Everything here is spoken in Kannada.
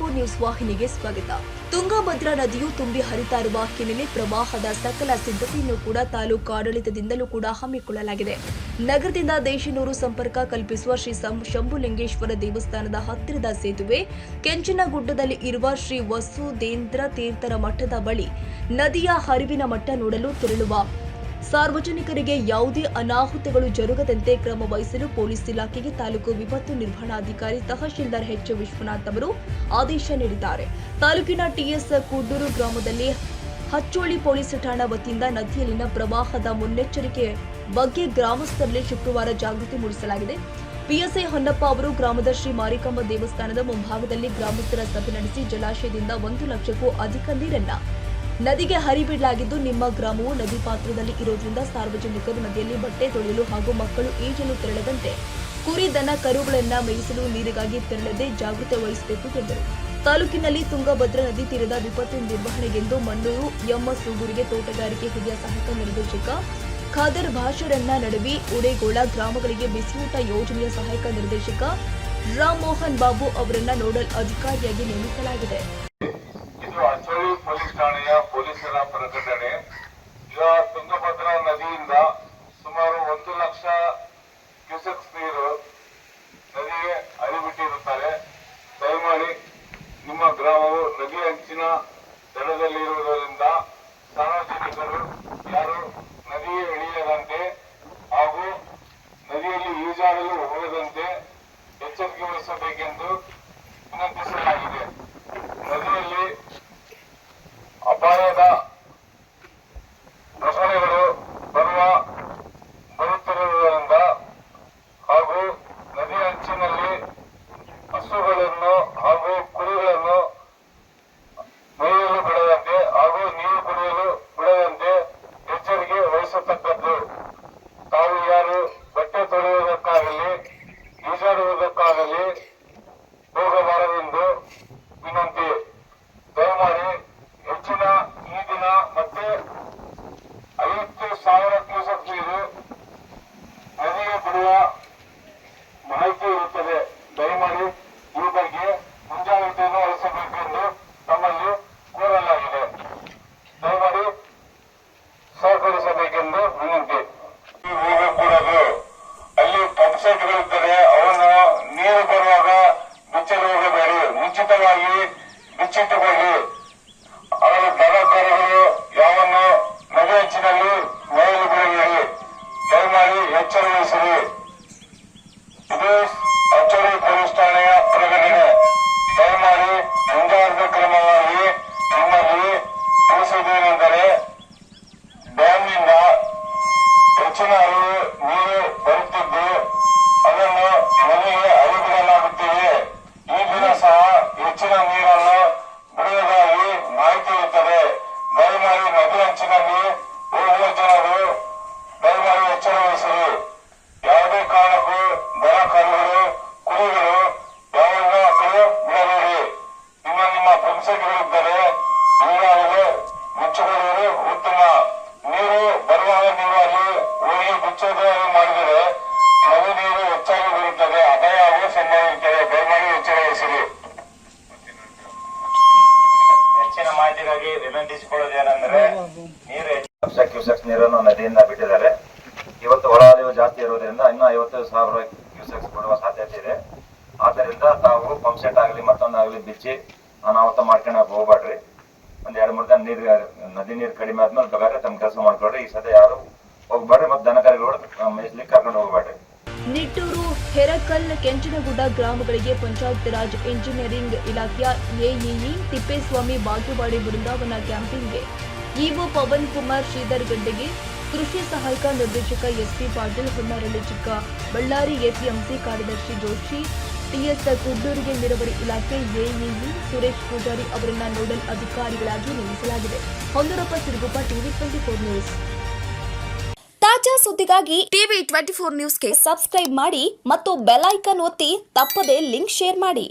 ಫೋರ್ ನ್ಯೂಸ್ ವಾಹಿನಿಗೆ ಸ್ವಾಗತ. ತುಂಗಭದ್ರಾ ನದಿಯು ತುಂಬಿ ಹರಿತಾ ಇರುವ ಹಿನ್ನೆಲೆ ಪ್ರವಾಹದ ಸಕಲ ಸಿದ್ಧತೆಯನ್ನು ಕೂಡ ತಾಲೂಕು ಆಡಳಿತದಿಂದಲೂ ಕೂಡ ಹಮ್ಮಿಕೊಳ್ಳಲಾಗಿದೆ. ನಗರದಿಂದ ದೇಶನೂರು ಸಂಪರ್ಕ ಕಲ್ಪಿಸುವ ಶ್ರೀ ಶಂಭುಲಿಂಗೇಶ್ವರ ದೇವಸ್ಥಾನದ ಹತ್ತಿರದ ಸೇತುವೆ, ಕೆಂಚನಗುಡ್ಡದಲ್ಲಿ ಇರುವ ಶ್ರೀ ವಸುದೇಂದ್ರ ತೀರ್ಥರ ಮಠದ ಬಳಿ ನದಿಯ ಹರಿವಿನ ಮಟ್ಟ ನೋಡಲು ತೆರಳುವ ಸಾರ್ವಜನಿಕರಿಗೆ ಯಾವುದೇ ಅನಾಹುತಗಳು ಜರುಗದಂತೆ ಕ್ರಮ ವಹಿಸಲು ಪೊಲೀಸ್ ಇಲಾಖೆಗೆ ತಾಲೂಕು ವಿಪತ್ತು ನಿರ್ವಹಣಾಧಿಕಾರಿ ತಹಶೀಲ್ದಾರ್ ಎಚ್ ವಿಶ್ವನಾಥ್ ಅವರು ಆದೇಶ ನೀಡಿದ್ದಾರೆ. ತಾಲೂಕಿನ ಟಿಎಸ್ ಕುಡ್ಡೂರು ಗ್ರಾಮದಲ್ಲಿ ಹಚ್ಚೋಳಿ ಪೊಲೀಸ್ ಠಾಣಾ ವತಿಯಿಂದ ನದಿಯಲ್ಲಿನ ಪ್ರವಾಹದ ಮುನ್ನೆಚ್ಚರಿಕೆ ಬಗ್ಗೆ ಗ್ರಾಮಸ್ಥರಲ್ಲಿ ಶುಕ್ರವಾರ ಜಾಗೃತಿ ಮೂಡಿಸಲಾಗಿದೆ. ಪಿಎಸ್ಐ ಹೊನ್ನಪ್ಪ ಅವರು ಗ್ರಾಮದ ಶ್ರೀ ಮಾರಿಕಂಬ ದೇವಸ್ಥಾನದ ಮುಂಭಾಗದಲ್ಲಿ ಗ್ರಾಮಸ್ಥರ ಸಭೆ ನಡೆಸಿ ಜಲಾಶಯದಿಂದ ಒಂದು ಲಕ್ಷಕ್ಕೂ ಅಧಿಕ ನೀರನ್ನ ನದಿಗೆ ಹರಿಬಿಡಲಾಗಿದ್ದು ನಿಮ್ಮ ಗ್ರಾಮವು ನದಿ ಪಾತ್ರದಲ್ಲಿ ಇರೋದ್ರಿಂದ ಸಾರ್ವಜನಿಕರು ನದಿಯಲ್ಲಿ ಬಟ್ಟೆ ತೊಳೆಯಲು ಹಾಗೂ ಮಕ್ಕಳು ಈಜಲು ತೆರಳದಂತೆ ಕುರಿ, ದನ, ಕರುಗಳನ್ನ ಮೇಯಿಸಲು ನೀರಿಗಾಗಿ ತೆರಳದೆ ಜಾಗೃತಿ ವಹಿಸಬೇಕು ಎಂದರು. ತಾಲೂಕಿನಲ್ಲಿ ತುಂಗಭದ್ರಾ ನದಿ ತೀರದ ವಿಪತ್ತು ನಿರ್ವಹಣೆಗೆಂದು ಮಣ್ಣೂರು, ಎಂಎಸ್ ಸೂಗೂರಿಗೆ ತೋಟಗಾರಿಕೆ ಹಿರಿಯ ಸಹಾಯಕ ನಿರ್ದೇಶಕ ಖಾದರ್ ಭಾಷರನ್ನ ನಡುವಿ ಉಡೇಗೋಳ ಗ್ರಾಮಗಳಿಗೆ ಬಿಸಿಯೂಟ ಯೋಜನೆಯ ಸಹಾಯಕ ನಿರ್ದೇಶಕ ರಾಮ್ ಮೋಹನ್ ಬಾಬು ಅವರನ್ನ ನೋಡಲ್ ಅಧಿಕಾರಿಯಾಗಿ ನೇಮಿಸಲಾಗಿದೆ. ಪೊಲೀಸ್ ಠಾಣೆಯ ಪೊಲೀಸರ ಪ್ರಕಟಣೆ. ಈಗ ತುಂಗಭದ್ರಾ ನದಿಯಿಂದ ಸುಮಾರು ಒಂದು ಲಕ್ಷ ಕ್ಯೂಸೆಕ್ಸ್ ನೀರು ನದಿಗೆ ಹರಿಬಿಟ್ಟಿರುತ್ತಾರೆ. ದಯಮಾಡಿ ನಿಮ್ಮ ಗ್ರಾಮವು ನದಿ ಅಂಚಿನ ದಡದಲ್ಲಿರುವುದರಿಂದ ಸಾರ್ವಜನಿಕರು ಯಾರು ನದಿಗೆ ಇಳಿಯದಂತೆ ಹಾಗೂ ನದಿಯಲ್ಲಿ ಈಜಾಡಲು ಹೋಗದಂತೆ ಎಚ್ಚರಿಕೆ ವಹಿಸಬೇಕೆಂದು sentada. muchísimo ಪಂಪ್ಸೆಟ್ಗಳಿದ್ದರೆ ಈಗಾಗಲೇ ಮುಚ್ಚಿಕೊಳ್ಳುವುದು ಉತ್ತಮ ನೀರು ಬರುವಾಗ ನೀವು ಅಲ್ಲಿ ಹೋಗಿ ಮುಚ್ಚೋದಾಗಿ ಮಾಡಿದರೆ ನದಿ ನೀರು ಹೆಚ್ಚಾಗಿ ಬರುತ್ತದೆ ಅಪಾಯ ಹಾಗೂ ಸಂಭವಿಸುತ್ತದೆ ದಯಮಾಡಿ ಎಚ್ಚರ ವಹಿಸಿರಿ ಹೆಚ್ಚಿನ ಮಾಹಿತಿಗಾಗಿ ವಿನಂತಿಸಿಕೊಳ್ಳುವುದೇನೆಂದರೆ ನೀರು ಲಕ್ಷ ಕ್ಯೂಸೆಕ್ಸ್ ನೀರನ್ನು ನದಿಯಿಂದ ಬಿಟ್ಟಿದ್ದಾರೆ. ಇವತ್ತು ಒಳಹರಿವು ಜಾಸ್ತಿ ಇರುವುದರಿಂದ ಇನ್ನೂ ಐವತ್ತು ಸಾವಿರ ಕ್ಯೂಸೆಕ್ಸ್ ಕೊಡುವ ಸಾಧ್ಯತೆ ಇದೆ. ಆದ್ದರಿಂದ ತಾವು ಪಂಪ್ ಸೆಟ್ ಆಗಲಿ ಮತ್ತೊಂದಾಗಲಿ ಬಿಚ್ಚಿ ಅನಾಹುತ ಮಾಡ್ಕೊಳಕ್ ಹೋಗ್ಬೇಡ್ರಿ. ಒಂದ್ ಎರಡು ಮೂರ್ ದಿನ ನೀರ್, ನದಿ ನೀರ್ ಕಡಿಮೆ ಆದ್ಮೇಲೆ ಬೇಕಾದ್ರೆ ತಮ್ಮ ಕೆಲಸ ಮಾಡ್ಕೊಳ್ರಿ. ಈ ಸದ್ಯ ಯಾರು ಹೋಗ್ಬೇಡ್ರಿ ಮತ್ತೆ ದನಕರಿಗಳು ಮೇಯ್ಸ್ಲಿಕ್ಕೆ ಕರ್ಕೊಂಡು ಹೋಗ್ಬೇಡ್ರಿ. ನಿಟ್ಟೂರು ಹೆರಕಲ್ ಕೆಂಚನಗುಡ್ಡ ಗ್ರಾಮಗಳಿಗೆ ಪಂಚಾಯತ್ ರಾಜ್ ಇಂಜಿನಿಯರಿಂಗ್ ಇಲಾಖೆಯ ಎಇಇ ತಿಪ್ಪೇಸ್ವಾಮಿ ಬಾಗೇವಾಡಿ ಬೃಂದಾವನ ಕ್ಯಾಂಪಿಂಗ್ಗೆ. ಇಒ ಪವನ್ ಕುಮಾರ್ ಶ್ರೀಧರ್ ಗಡ್ಡೆಗೆ ಕೃಷಿ ಸಹಾಯಕ ನಿರ್ದೇಶಕ ಎಸ್ಪಿ ಪಾಟೀಲ್ ಹೊನ್ನಾರಳ್ಳಿ ಚಿಕ್ಕ ಬಳ್ಳಾರಿ ಎಪಿಎಂಸಿ ಕಾರ್ಯದರ್ಶಿ ಜೋಶಿ ಟಿಎಸ್ ಕುಡ್ಡೂರಿಗೆ ನೀರಾವರಿ ಇಲಾಖೆ ಎಇಇ ಸುರೇಶ್ ಪೂಜಾರಿ ಅವರನ್ನ ನೋಡಲ್ ಅಧಿಕಾರಿಗಳಾಗಿ ನೇಮಿಸಲಾಗಿದೆ. Hondarappa Siruguppa TV twenty four news. ತಾಜಾ ಸುದ್ದಿಗಾಗಿ ಟಿವಿ ಟ್ವೆಂಟಿ ಫೋರ್ ನ್ಯೂಸ್ಗೆ ಸಬ್ಸ್ಕ್ರೈಬ್ ಮಾಡಿ ಮತ್ತು ಬೆಲ್ ಐಕನ್ ಒತ್ತಿ ತಪ್ಪದೆ ಲಿಂಕ್ ಶೇರ್ ಮಾಡಿ.